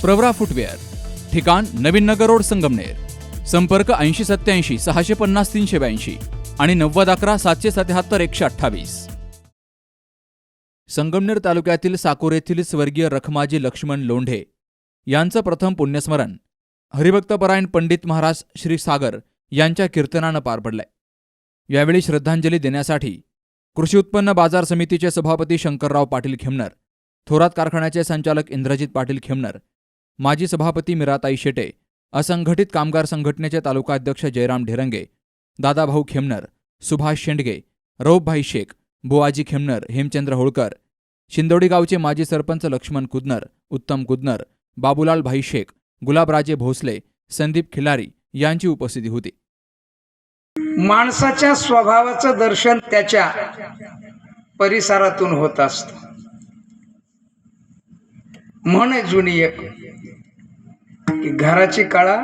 Pravara footwear ठिकाण नवीन Nagar road Sangamner संपर्क ऐंशी सत्याऐंशी सहाशे पन्नास तीनशे ब्याऐंशी आणि नव्वद अकरा सातशे सत्याहत्तर एकशे अठ्ठावीस. संगमनेर तालुक्यातील साकोर येथील स्वर्गीय रखमाजी लक्ष्मण लोंढे यांचं प्रथम पुण्यस्मरण हरिभक्तपरायण पंडित महाराज श्री सागर यांच्या कीर्तनानं पार पडलंय. यावेळी श्रद्धांजली देण्यासाठी कृषी उत्पन्न बाजार समितीचे सभापती शंकरराव पाटील खेमनर थोरात कारखान्याचे संचालक इंद्रजित पाटील खेमनर माजी सभापती मिराताई शेटे असंघटित कामगार संघटनेचे तालुकाध्यक्ष जयराम ढेरंगे दादाभाऊ खेमनर सुभाष शेंडगे रौपभाई शेख बुवाजी खेमनर हेमचंद्र होळकर शिंदोडी गावचे माजी सरपंच लक्ष्मण कुदनर उत्तम कुदनर बाबूलाल भाई शेख गुलाबराजे भोसले संदीप खिलारी यांची उपस्थिती होती. माणसाच्या स्वभावाचं दर्शन त्याच्या परिसरातून होत असत. म्हण जुनी एक की घराची कळा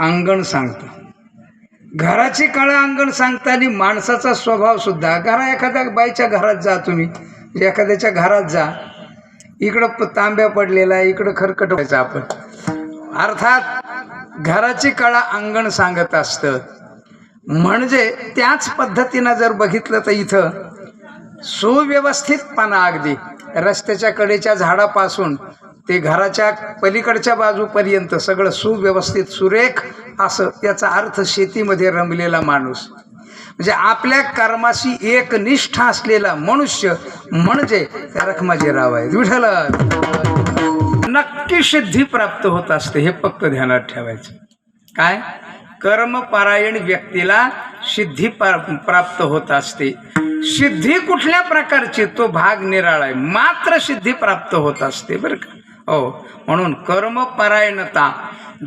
अंगण सांगतं. घराची कळा अंगण सांगताना माणसाचा स्वभाव सुद्धा घरा एखाद्या बाईच्या घरात जा तुम्ही एखाद्याच्या घरात जा. इकडं प- तांब्या पडलेला इकडं खरकट व्हायचं आपण. अर्थात घराची कळा अंगण सांगत असतं. म्हणजे त्याच पद्धतीनं जर बघितलं तर इथं सुव्यवस्थितपणा अगदी. रस्त्याच्या कडेच्या झाडापासून ते घराच्या पलीकडच्या बाजूपर्यंत सगळं सुव्यवस्थित सुरेख असं याचा अर्थ शेतीमध्ये रमलेला माणूस. म्हणजे आपल्या कर्माशी एकनिष्ठा असलेला मनुष्य म्हणजे रखमाजीराव आहे. विठल नक्की सिद्धी प्राप्त होत असते हे फक्त ध्यानात ठेवायचं. काय? कर्मपरायण व्यक्तीला सिद्धी प्राप्त होत असते. सिद्धी कुठल्या प्रकारची? तो भाग निराळा आहे. मात्र सिद्धी प्राप्त होत असते बरं का. हो म्हणून कर्मपरायणता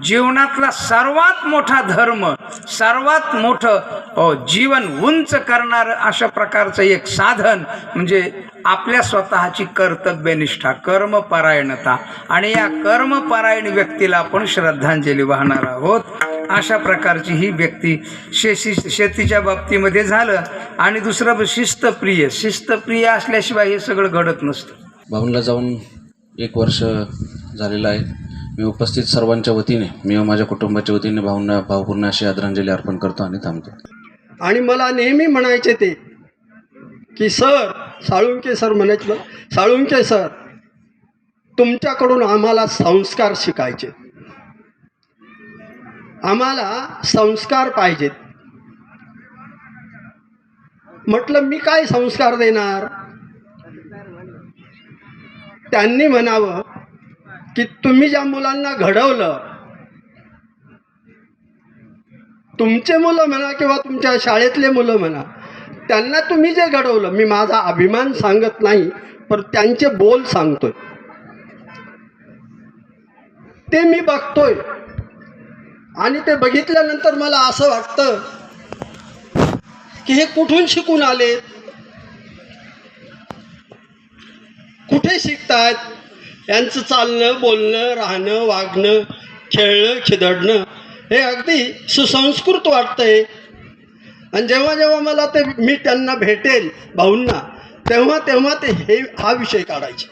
जीवनातला सर्वात मोठा धर्म सर्वात मोठं हो जीवन उंच करणारं अशा प्रकारचं एक साधन म्हणजे आपल्या स्वतःची कर्तव्यनिष्ठा कर्मपरायणता. आणि या कर्मपरायण व्यक्तीला आपण श्रद्धांजली वाहणार आहोत. अशा प्रकारची ही व्यक्ती शेती शेतीच्या बाबतीमध्ये झालं आणि दुसरं शिस्तप्रिय शिस्तप्रिय असल्याशिवाय हे सगळं घडत नसतं. भाऊनला जाऊन एक वर्ष झालेलं आहे. मी उपस्थित सर्वांच्या वतीने मी व माझ्या कुटुंबाच्या वतीने भाऊंना भावपूर्ण अशी आदरांजली अर्पण करतो आणि थांबतो. आणि मला नेहमी म्हणायचे ते की सर साळुंके सर म्हणायचे मला, साळुंके सर तुमच्याकडून आम्हाला संस्कार शिकायचे. आम्हाला संस्कार पाहिजेत. म्हटलं मी काय संस्कार देणार? त्यांनी म्हणावं की तुम्ही ज्या मुलांना घडवलं तुमचे मुलं म्हणा किंवा तुमच्या शाळेतले मुलं म्हणा त्यांना तुम्ही जे घडवलं मी माझा अभिमान सांगत नाही पण त्यांचे बोल सांगतोय. ते मी बघतोय. आणि ते बघितल्यानंतर मला असं वाटतं की हे कुठून शिकून आले कुठे शिकतात? यांचं चालणं बोलणं राहणं वागणं खेळणं खिदडणं हे अगदी सुसंस्कृत वाटतंय. आणि जेव्हा जेव्हा मला ते मी त्यांना भेटेल भाऊंना तेव्हा तेव्हा ते हे हा विषय काढायचे.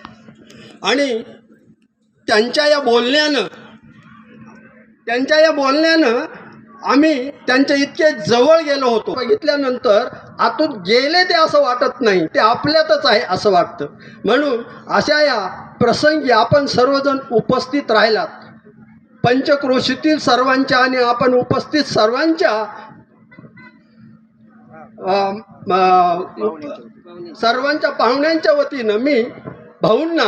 आणि त्यांच्या या बोलण्यानं त्यांच्या या बोलण्यानं आम्ही त्यांच्या इतके जवळ गेलो होतो. बघितल्यानंतर आतून गेले ते असं वाटत नाही. ते आपल्यातच आहे असं वाटतं. म्हणून अशा या प्रसंगी आपण सर्वजण उपस्थित राहिलात. पंचक्रोशीतील सर्वांच्या आणि आपण उपस्थित सर्वांच्या सर्वांच्या पाहुण्यांच्या वतीनं मी भाऊंना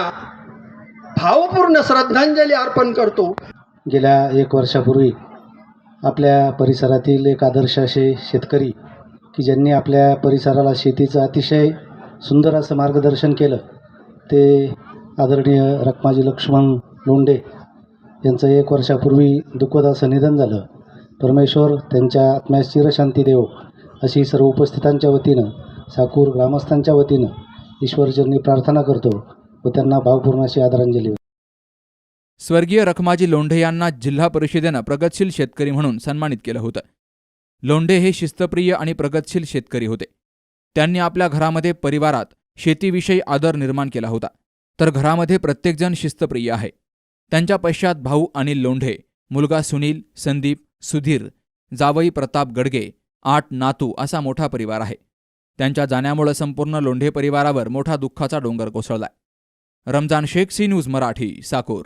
भावपूर्ण श्रद्धांजली अर्पण करतो. गेल्या एक वर्षापूर्वी आपल्या परिसरातील एक आदर्श असे शेतकरी की ज्यांनी आपल्या परिसराला शेतीचं अतिशय सुंदर असं मार्गदर्शन केलं ते आदरणीय रखमाजी लक्ष्मण लोंढे यांचं एक वर्षापूर्वी दुःखद असं निधन झालं. परमेश्वर त्यांच्या आत्म्यास चिरशांती देव अशी सर्व उपस्थितांच्या वतीनं साकूर ग्रामस्थांच्या वतीनं ईश्वरचरणी प्रार्थना करतो व त्यांना भावपूर्ण अशी आदरांजली स्वर्गीय रखमाजी लोंढे यांना जिल्हा परिषदेनं प्रगतशील शेतकरी म्हणून सन्मानित केलं होतं. लोंढे हे शिस्तप्रिय आणि प्रगतशील शेतकरी होते. त्यांनी आपल्या घरामध्ये परिवारात शेतीविषयी आदर निर्माण केला होता. तर घरामध्ये प्रत्येकजण शिस्तप्रिय आहे. त्यांच्या पश्चात भाऊ अनिल लोंढे मुलगा सुनील संदीप सुधीर जावई प्रताप गडगे आठ नातू असा मोठा परिवार आहे. त्यांच्या जाण्यामुळे संपूर्ण लोंढे परिवारावर मोठा दुःखाचा डोंगर कोसळलाय. Ramzan Shaikh C news Marathi Sakor.